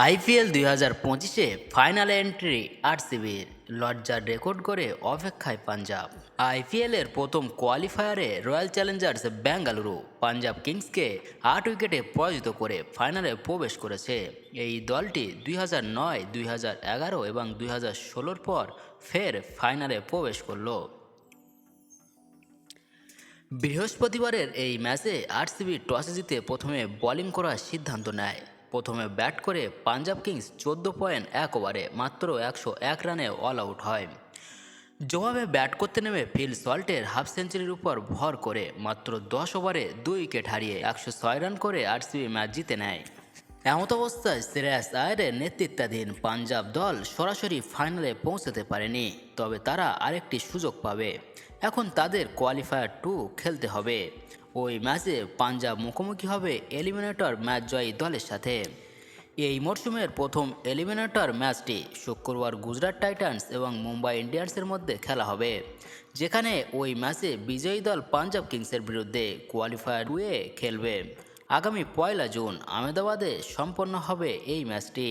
IPL দুই হাজার পঁচিশে ফাইনাল এন্ট্রি আরসিবির লজ্জার রেকর্ড করে অপেক্ষায় পাঞ্জাব। আইপিএলের প্রথম কোয়ালিফায়ারে রয়্যাল চ্যালেঞ্জার্স বেঙ্গালুরু পাঞ্জাব কিংসকে আট উইকেটে পরাজিত করে ফাইনালে প্রবেশ করেছে। এই দলটি দুই হাজার নয়, দুই হাজার এগারো এবং দুই হাজার ষোলোর পর ফের ফাইনালে প্রবেশ করল। বৃহস্পতিবারের এই ম্যাচে আরসিবি টসে জিতে প্রথমে বোলিং করার সিদ্ধান্ত নেয়। প্রথমে ব্যাট করে পাঞ্জাব কিংস চোদ্দ পয়েন্ট এক ওভারে মাত্র একশো এক রানে অল আউট হয়। জবাবে ব্যাট করতে নেমে ফিল সল্টের হাফ সেঞ্চুরির উপর ভর করে মাত্র দশ ওভারে দুই উইকেট হারিয়ে একশো ছয় রান করে আরসিবি ম্যাচ জিতে নেয়। এমত অবস্থায় শ্রেয়াস আয়ারের নেতৃত্বাধীন পাঞ্জাব দল সরাসরি ফাইনালে পৌঁছাতে পারেনি, তবে তারা আরেকটি সুযোগ পাবে। এখন তাদের কোয়ালিফায়ার টু খেলতে হবে। ওই ম্যাচে পাঞ্জাব মুখোমুখি হবে এলিমিনেটর ম্যাচ জয়ী দলের সাথে। এই মরশুমের প্রথম এলিমিনেটর ম্যাচটি শুক্রবার গুজরাট টাইটান্স এবং মুম্বাই ইন্ডিয়ান্সের মধ্যে খেলা হবে, যেখানে ওই ম্যাচে বিজয়ী দল পাঞ্জাব কিংসের বিরুদ্ধে কোয়ালিফায়ার টুয়ে খেলবে। আগামী পয়লা জুন আহমেদাবাদে সম্পন্ন হবে এই ম্যাচটি।